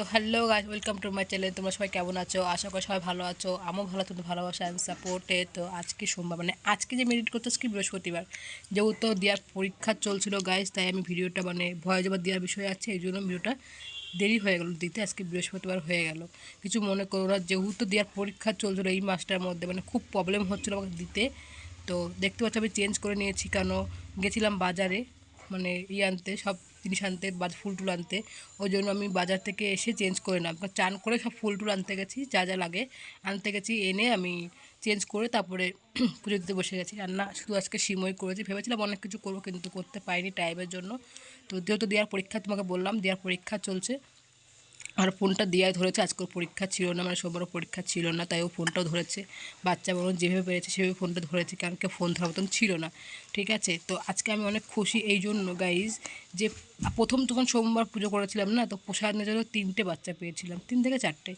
তো hello guys welcome to my channel তোমরা সবাই কেমন আছো? আশা করি সবাই ভালো আছো। আমিও ভালো তোমাদের ভালোবাসা অ্যান্ড সাপোর্টে তো আজকে সোমবার মানে আজকে যে মেডিট করতে আজকে বৃহস্পতিবার, যেহেতু দেওয়ার পরীক্ষা চলছিল গাইস তাই আমি ভিডিওটা মানে ভয় জবাব দেওয়ার বিষয় আছে, এই জন্য ভিডিওটা দেরি হয়ে গেল দিতে, আজকে বৃহস্পতিবার হয়ে গেল। কিছু মনে করো না, যেহেতু দেওয়ার পরীক্ষা চলছিল এই মাসটার মধ্যে মানে খুব প্রবলেম হচ্ছিল আমাকে দিতে। তো দেখতে পাচ্ছি আমি চেঞ্জ করে নিয়েছি কেন? গেছিলাম বাজারে মানে ই আনতে, সব জিনিস আনতে বা ফুল টুল আনতে। ওই জন্য আমি বাজার থেকে এসে চেঞ্জ করে নিলাম। চান করে সব ফুল টুল আনতে গেছি, যা যা লাগে আনতে গেছি, এনে আমি চেঞ্জ করে তারপরে পুজো দিতে বসে গেছি। রান্না শুধু আজকে সিমই করেছি, ভেবেছিলাম অনেক কিছু করব কিন্তু করতে পারিনি টাইমের জন্য। তো যেহেতু দেওয়ার পরীক্ষা তোমাকে বললাম, দেওয়ার পরীক্ষা চলছে। আর ফোনটা দেওয়াই ধরেছে আজকের পরীক্ষা ছিল না মানে সবারও পরীক্ষা ছিল না, তাই ও ফোনটাও ধরেছে। বাচ্চা বলুন যেভাবে পেরেছে, সেভাবে ফোনটা ধরেছে, কারণ কেউ ফোন ধরার মতন ছিল না। ঠিক আছে? তো আজকে আমি অনেক খুশি, এই জন্য গাইজ যে প্রথম যখন সোমবার পুজো করেছিলাম না, তো প্রসাদের জন্য তিনটে বাচ্চা পেয়েছিলাম, তিন থেকে চারটে।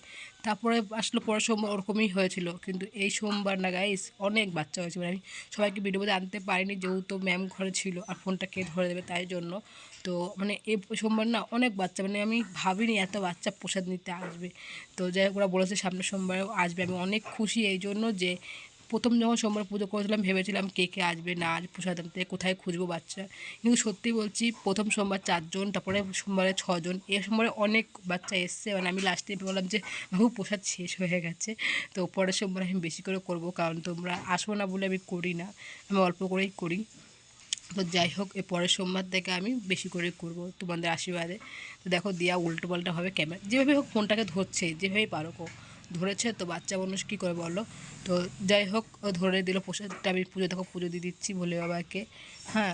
তারপরে আসলো পরের সোমবার ওরকমই হয়েছিল, কিন্তু এই সোমবার না গাইজ অনেক বাচ্চা হয়েছে মানে আমি সবাইকে ভিডিও মধ্যে আনতে পারিনি, যেহেতু ম্যাম ঘরে ছিল আর ফোনটা কে ধরে দেবে তাই জন্য। তো মানে এই সোমবার না অনেক বাচ্চা মানে আমি ভাবিনি এত বাচ্চা প্রসাদ নিতে আসবে। তো যাই হোক, ওরা বলেছে সামনের সোমবারেও আসবে, আমি অনেক খুশি এই জন্য যে প্রথম যখন সোমবার পুজো করেছিলাম, ভেবেছিলাম কে কে আসবে, না আজ প্রসাদ আনতে, কোথায় খুঁজবো বাচ্চা। কিন্তু সত্যি বলছি, প্রথম সোমবার চারজন, তারপরে সোমবারে ছজন, এ সোমবারে অনেক বাচ্চা এসছে। মানে আমি লাস্টে বললাম যে, বাবু, প্রসাদ শেষ হয়ে গেছে। তো পরের সোমবার আমি বেশি করে করব, কারণ তোমরা আসো না বলে আমি করি না। আমি অল্প করেই করি। তো যাই হোক, এ পরের সোমবার থেকে আমি বেশি করে করব তোমাদের আশীর্বাদে। তো দেখো, দিয়া উল্টো পাল্টা হবে ক্যামেরা যেভাবে হোক ফোনটাকে ধরছে যেভাবেই পারো ধরেছে, তো বাচ্চা মানুষ কী করে বলো? তো যাই হোক ধরে দিল প্রসাদটা, আমি পুজো, দেখো পুজো দিয়ে দিচ্ছি ভোলে বাবাকে। হ্যাঁ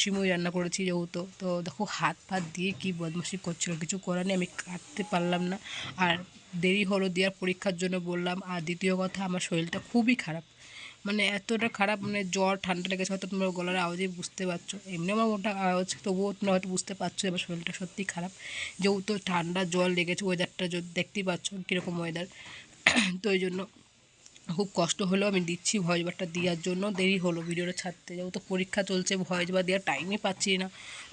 সিমুই রান্না করেছি যেহেতু, তো দেখো হাত ফাত দিয়ে কী বদমাসি করছিল, কিছু করার নেই, আমি কাটতে পারলাম না। আর দেরি হলো দেওয়ার পরীক্ষার জন্য বললাম, আর দ্বিতীয় কথা, আমার শরীরটা খুবই খারাপ। মানে এতটা খারাপ মানে জ্বর, ঠান্ডা লেগেছে, হয়তো তোমরা গলার আওয়াজেই বুঝতে পারছ। এমনি আমার ওটা আওয়াজ, তবুও তোমরা হয়তো বুঝতে পারছ এবার শরীরটা সত্যি খারাপ। যেহেতু ঠান্ডা জল লেগেছে ওয়েদারটা দেখতেই পাচ্ছ কীরকম ওয়েদার তো ওই জন্য খুব কষ্ট হলো আমি দিচ্ছি ভয়েস বারটা দেওয়ার জন্য। দেরি হলো ভিডিওটা ছাড়তে। যেহেতু পরীক্ষা চলছে ভয়েস বার দেওয়ার টাইমই পাচ্ছি না।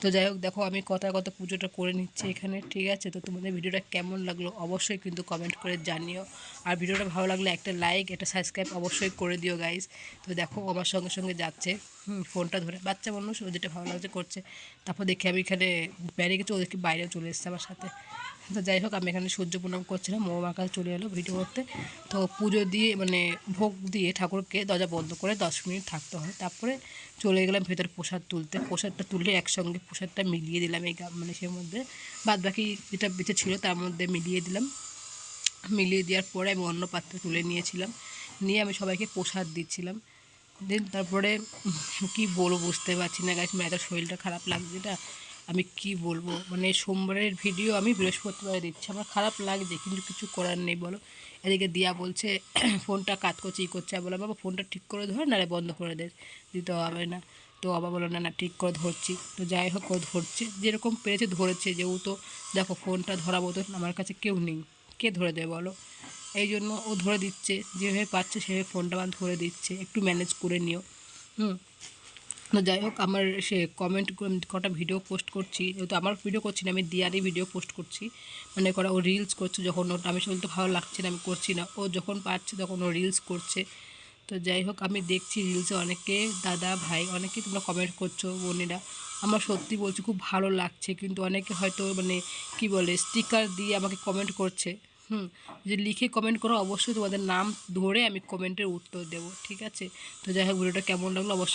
তো যাই হোক, দেখো আমি কথা কথা পুজোটা করে নিচ্ছি এখানে, ঠিক আছে? তো তোমাদের ভিডিওটা কেমন লাগল অবশ্যই কিন্তু কমেন্ট করে জানিও। আর ভিডিওটা ভালো লাগলে একটা লাইক একটা সাবস্ক্রাইব অবশ্যই করে দিও গাইজ তো দেখো আমার সঙ্গে সঙ্গে যাচ্ছে। ফোনটা ধরে, বাচ্চা মানুষ, ও যেটা ভালো লাগছে করছে। তারপর দেখি আমি এখানে বেরিয়ে গেছি ওদেরকে বাইরেও চলে এসছে আমার সাথে। তো যাই হোক, আমি এখানে সূর্য প্রণাম করছিলাম মৌ মাকা চলে এলো ভিডিও করতে। তো পুজো দিয়ে মানে ভোগ দিয়ে ঠাকুরকে দরজা বন্ধ করে দশ মিনিট থাকতে হয়। তারপরে চলে গেলাম ভেতরে প্রসাদ তুলতে। প্রসাদটা তুলে একসঙ্গে প্রসাদটা মিলিয়ে দিলাম এই মানে সে মধ্যে। বাদ বাকি যেটা বেঁচে ছিল তার মধ্যে মিলিয়ে দিলাম। মিলিয়ে দেওয়ার পরে আমি অন্য পাত্রে তুলে নিয়েছিলাম। নিয়ে আমি সবাইকে প্রসাদ দিচ্ছিলাম। দেন তারপরে কি বলব বুঝতে পারছি না গাছ এত শরীরটা খারাপ লাগছে এটা আমি কি বলব? মানে সোমবারের ভিডিও আমি বৃহস্পতিবারে দিচ্ছি। আমার খারাপ লাগছে, কিন্তু কিছু করার নেই, বলো। এদিকে দিয়া বলছে, ফোনটা কাজ করছে, ই করছে। বলো বাবা, ফোনটা ঠিক করে ধর, নাহলে বন্ধ করে দে, দিতে হবে না। তো বাবা বলো না না, ঠিক করে ধরছি। তো যাই হোক, ও ধরছে। যেরকম পেরেছে ধরেছে যেহেতু দেখো, ফোনটা ধরাবো তো আমার কাছে কেউ নেই। কে ধরে দেয় বলো? এই জন্য ও ধরে দিচ্ছে, যেভাবে পাচ্ছে সেভাবে ফোনটা আমার ধরে দিচ্ছে। একটু ম্যানেজ করে নিও। হুম। তো যাই হোক, আমার সে কমেন্ট কটা ভিডিও পোস্ট করছি। যেহেতু আমার ভিডিও করছি না, আমি দিয়ারই ভিডিও পোস্ট করছি। মানে করা ও রিলস করছে, যখন ওটা আমি শুনতে ভালো লাগছে না, আমি করছি না। ও যখন পাচ্ছে তখন ও রিলস করছে। তো যাই হোক, আমি দেখছি রিলসে অনেকে, দাদা, ভাই, অনেকেই তোমরা কমেন্ট করছ, বোনেরা। আমার সত্যি বলছি, খুব ভালো লাগছে, কিন্তু অনেকে হয়তো মানে কি বলে স্টিকার দিয়ে আমাকে কমেন্ট করছে। হুম, যে লিখে কমেন্ট করো, অবশ্যই তোমাদের নাম ধরে আমি কমেন্টের উত্তর দেব, ঠিক আছে? তো যাই হোক, ভিডিওটা কেমন লাগল অবশ্যই